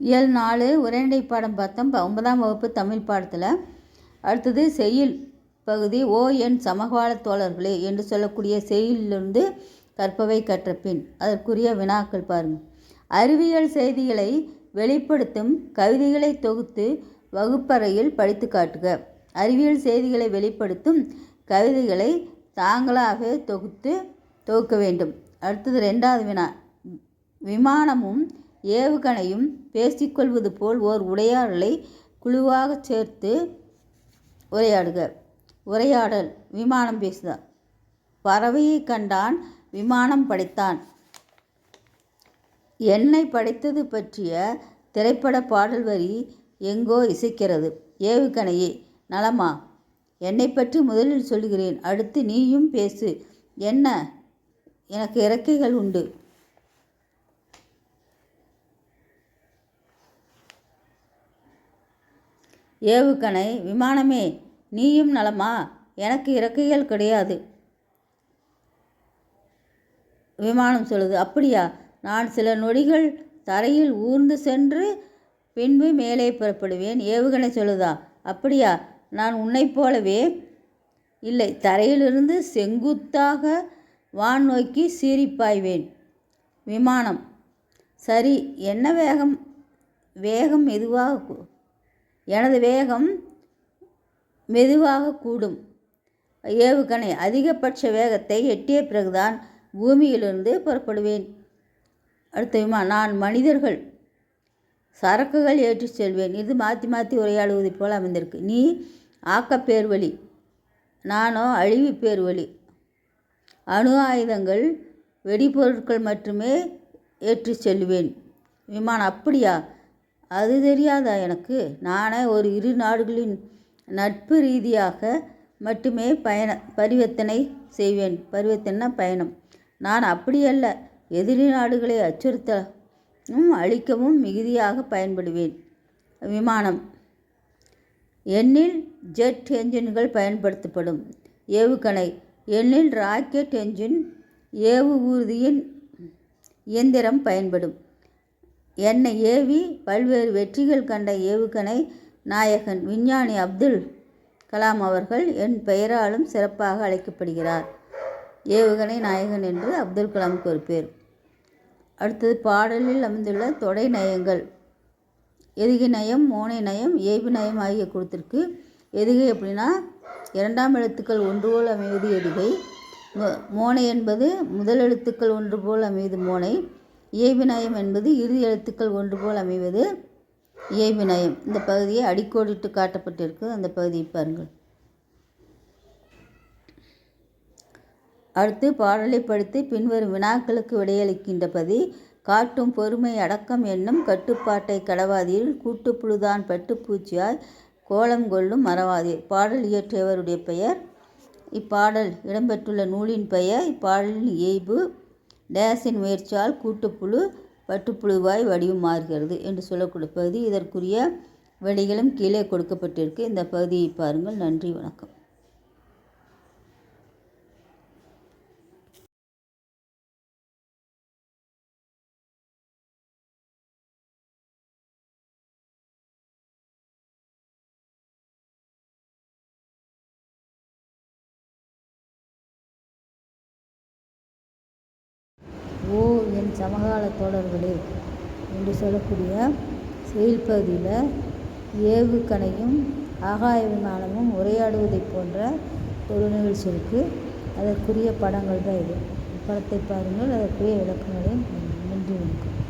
இயல் நாலு உரைநடை பாடம் பார்த்தோம் ஒன்பதாம் வகுப்பு தமிழ் பாடத்தில். அடுத்தது செய்யுள் பகுதி ஓ என் சமகால தோழர்களே என்று சொல்லக்கூடிய செய்யுளிலிருந்து கற்பவை கற்ற பின் அதற்குரிய வினாக்கள் பாருங்கள் அறிவியல் செய்திகளை வெளிப்படுத்தும் கவிதைகளை தொகுத்து வகுப்பறையில் படித்து காட்டுக. அறிவியல் செய்திகளை வெளிப்படுத்தும் கவிதைகளை தாங்களாகவே தொகுத்து தொகுக்க வேண்டும். அடுத்தது ரெண்டாவது வினா. விமானமும் ஏவுகணையும் பேசிக்கொள்வது போல் ஓர் உரையாடலை குழுவாக சேர்த்து உரையாடுக. உரையாடல் விமானம் பேசுத? பறவையை கண்டான் விமானம் படைத்தான். என்னை படைத்தது பற்றிய திரைப்பட பாடல் வரி எங்கோ இசைக்கிறது. ஏவுகணையே நலமா? என்னை பற்றி முதலில் சொல்கிறேன் அடுத்து நீயும் பேசு. என்ன? எனக்கு இறக்கைகள் உண்டு. ஏவுகணை விமானமே நீயும் நலமா? எனக்கு இறக்கைகள் கிடையாது. விமானம் சொல்லுது அப்படியா? நான் சில நொடிகள் தரையில் ஊர்ந்து சென்று பின்பு மேலே புறப்படுவேன் ஏவுகணை சொல்லுதா? அப்படியா? நான் உன்னை போலவே இல்லை. தரையிலிருந்து செங்குத்தாக வான் நோக்கி சீரிப்பாய்வேன் விமானம். சரி என்ன வேகம்? வேகம் எதுவாக எனது வேகம் மெதுவாக கூடும். ஏவுகணை அதிகபட்ச வேகத்தை எட்டிய பிறகுதான் பூமியிலிருந்து புறப்படுவேன். அடுத்த விமானம் நான் மனிதர்கள் சரக்குகள் ஏற்றிச் செல்வேன். இது மாற்றி மாற்றி உரையாடுவதைப் போல் அமைந்திருக்கு. நீ ஆக்கப்பேர்வழி நானோ அழிவு பேர்வழி. அணு ஆயுதங்கள் வெடிபொருட்கள் மட்டுமே ஏற்றிச் செல்வேன். விமானம் அப்படியா? அது தெரியாதா எனக்கு? நானே ஒரு இரு நாடுகளின் நட்பு ரீதியாக மட்டுமே பயண பரிவர்த்தனை செய்வேன். பரிவர்த்தனை பயணம். நான் அப்படியல்ல. எதிரி நாடுகளை அச்சுறுத்தவும் அழிக்கவும் மிகுதியாக பயன்படுவேன். விமானம். எண்ணில் ஜெட் என்ஜின்கள் பயன்படுத்தப்படும். ஏவுகணை. எண்ணில் ராக்கெட் என்ஜின் ஏவு ஊர்தியின் இயந்திரம் பயன்படும். என்னை ஏவி பல்வேறு வெற்றிகள் கண்ட ஏவுகணை நாயகன் விஞ்ஞானி அப்துல் கலாம் அவர்கள் என் பெயராலும் சிறப்பாக அழைக்கப்படுகிறார். ஏவுகணை நாயகன் என்று அப்துல் கலாமுக்கு ஒரு பேர் அடுத்தது பாடலில் அமைந்துள்ள தொடை நயங்கள். எதுகை நயம் மோனை நயம் ஏய்வு நயம் ஆகிய கொடுத்திருக்கு எதுகை அப்படின்னா இரண்டாம் எழுத்துக்கள் ஒன்று போல் அமைவது எதுகை. மோனை என்பது முதல் எழுத்துக்கள் ஒன்று போல் அமைவது மோனை. இயைபு என்பது இறுதி எழுத்துக்கள் ஒன்று போல் அமைவது. இயைபு இந்த பகுதியை அடிக்கோடிட்டு காட்டப்பட்டிருக்கு அந்த பகுதியை பாருங்கள். அடுத்து பாடலை படித்து பின்வரும் வினாக்களுக்கு விடையளிக்கின்ற பதி காட்டும் பொறுமை அடக்கம் என்னும் கட்டுப்பாட்டை கடவாதீர் கூட்டுப்புழுதான் பட்டுப்பூச்சியாய் கோலம் கொள்ளும் மறவாதீர். பாடல் இயற்றியவருடைய பெயர். இப்பாடல் இடம்பெற்றுள்ள நூலின் பெயர். இப்பாடலின் இயைபு டேஸின் முயற்சியால் கூட்டுப்புழு பட்டுப்புழுவாய் வடிவம் மாறுகிறது என்று சொல்லக்கூடிய பகுதி. இதற்குரிய விடைகளும் கீழே கொடுக்கப்பட்டிருக்கு. இந்த பகுதியை பாருங்கள். நன்றி வணக்கம். சமகால தோழர்களே என்று சொல்லக்கூடிய செயல் பகுதியில் ஏவுகணையும் ஆகாய விமானமும் உரையாடுவதைப் போன்ற ஒரு நிகழ்ச்சி இருக்குது அதற்குரிய படங்கள் தான் இது. படத்தை பாருங்கள் அதற்குரிய விளக்கங்களை நன்றி வணக்கம்.